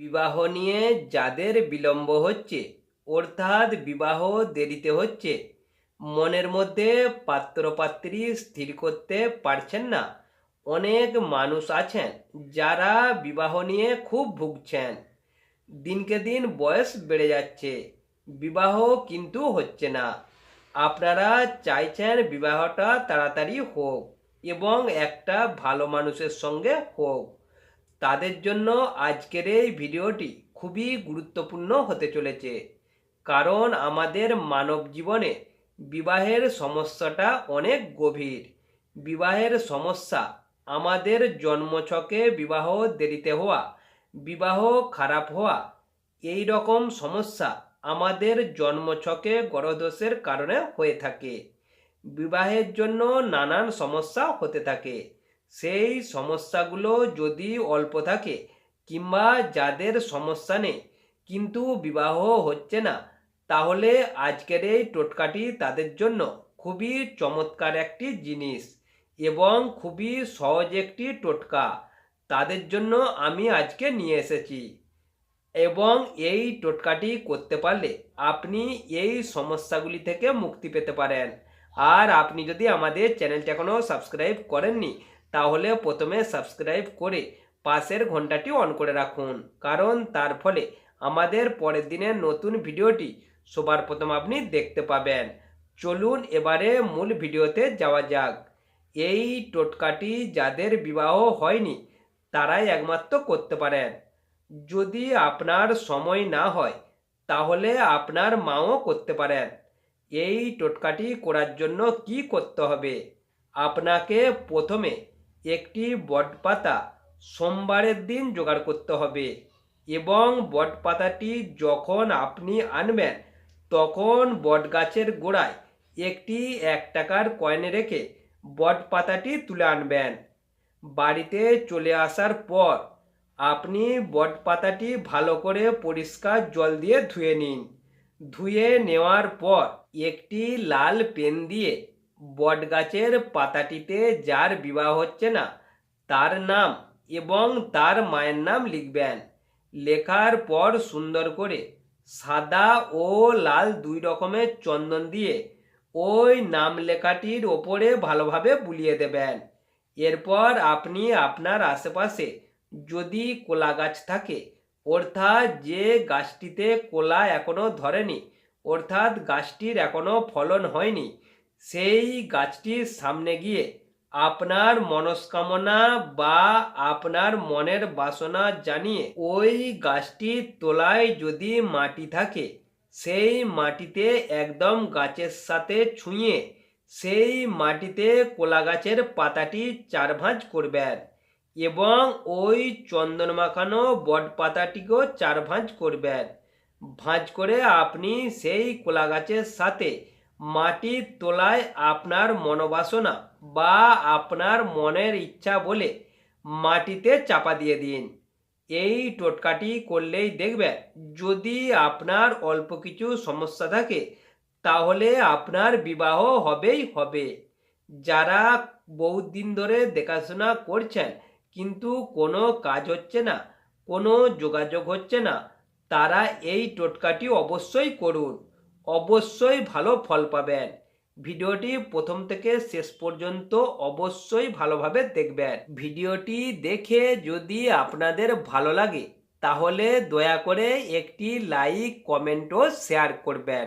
বিবাহ নিয়ে যাদের বিলম্ব হচ্ছে, অর্থাৎ বিবাহ দেরিতে হচ্ছে, মনের মধ্যে পাত্রপাত্রী স্থির করতে পারছেন না। অনেক মানুষ আছেন যারা বিবাহ নিয়ে খুব ভুগছেন। দিনকে দিন বয়স বেড়ে যাচ্ছে, বিবাহ কিন্তু হচ্ছে না। আপনারা চাইছেন বিবাহটা তাড়াতাড়ি হোক এবং একটা ভালো মানুষের সঙ্গে হোক। তাদের জন্য আজকের এই ভিডিওটি খুবই গুরুত্বপূর্ণ হতে চলেছে। কারণ আমাদের মানব জীবনে বিবাহের সমস্যাটা অনেক গভীর। বিবাহের সমস্যা আমাদের জন্মছকে বিবাহ দেরিতে হওয়া, বিবাহ খারাপ হওয়া, এই রকম সমস্যা আমাদের জন্মছকে গড়দোষের কারণে হয়ে থাকে। বিবাহের জন্য নানান সমস্যা হতে থাকে। সেই সমস্যাগুলো যদি অল্প থাকে কিংবা যাদের সমস্যা নেই, কিন্তু বিবাহ হচ্ছে না, তাহলে আজকের এই টোটকাটি তাদের জন্য খুবই চমৎকার একটি জিনিস এবং খুবই সহজ একটি টোটকা। তাদের জন্য আমি আজকে নিয়ে এসেছি এবং এই টোটকাটি করতে পারলে আপনি এই সমস্যাগুলি থেকে মুক্তি পেতে পারেন। আর আপনি যদি আমাদের চ্যানেলটা এখনও সাবস্ক্রাইব করেননি তাহলে প্রথমে সাবস্ক্রাইব করে পাশের ঘন্টাটি অন করে রাখুন। কারণ তার ফলে আমাদের পরের দিনের নতুন ভিডিওটি সবার প্রথম আপনি দেখতে পাবেন। চলুন এবারে মূল ভিডিওতে যাওয়া যাক। এই টোটকাটি যাদের বিবাহ হয়নি, তারাই একমাত্র করতে পারেন। যদি আপনার সময় না হয়, তাহলে আপনার মাও করতে পারেন। এই টোটকাটি করার জন্য কি করতে হবে? আপনাকে প্রথমে একটি বটপাতা সোমবারের দিন জোগাড় করতে হবে এবং বটপাতাটি যখন আপনি আনবেন, তখন বটগাছের গোড়ায় একটি এক টাকার কয়েন রেখে বটপাতাটি তুলে আনবেন। বাড়িতে চলে আসার পর আপনি বটপাতাটি ভালো করে পরিষ্কার জল দিয়ে ধুয়ে নিন। ধুয়ে নেওয়ার পর একটি লাল পেন দিয়ে বটগাছের পাতাটিতে যার বিবাহ হচ্ছে না, তার নাম এবং তার মায়ের নাম লিখবেন। লেখার পর সুন্দর করে সাদা ও লাল দুই রকমের চন্দন দিয়ে ওই নাম লেখাটির ওপরে ভালোভাবে বুলিয়ে দেবেন। এরপর আপনি আপনার আশেপাশে যদি কোলা গাছ থাকে, অর্থাৎ যে গাছটিতে কোলা এখনও ধরেনি, অর্থাৎ গাছটির এখনও ফলন হয়নি সেই গাছটির সামনে গিয়ে আপনার মনস্কামনা বা আপনার মনের বাসনা জানিয়ে ওই গাছটির তলায় যদি মাটি থাকে, সেই মাটিতে একদম গাছের সাথে ছুঁয়ে সেই মাটিতে কোলা গাছের পাতাটি চার ভাঁজ করবেন এবং ওই চন্দন মাখানো বট পাতাটিকেও চার ভাঁজ করবেন। ভাঁজ করে আপনি সেই কোলা গাছের সাথে মাটির তোলায় আপনার মনোবাসনা বা আপনার মনের ইচ্ছা বলে মাটিতে চাপা দিয়ে দিন। এই টোটকাটি করলেই দেখবেন যদি আপনার অল্প কিছু সমস্যা থাকে, তাহলে আপনার বিবাহ হবেই হবে। যারা বহুত দিন ধরে দেখাশোনা করছেন, কিন্তু কোনো কাজ হচ্ছে না, কোনো যোগাযোগ হচ্ছে না, তারা এই টোটকাটি অবশ্যই করুন। অবশ্যই ভালো ফল পাবেন। ভিডিওটি প্রথম থেকে শেষ পর্যন্ত অবশ্যই ভালোভাবে দেখবেন। ভিডিওটি দেখে যদি আপনাদের ভালো লাগে, তাহলে দয়া করে একটি লাইক, কমেন্ট ও শেয়ার করবেন।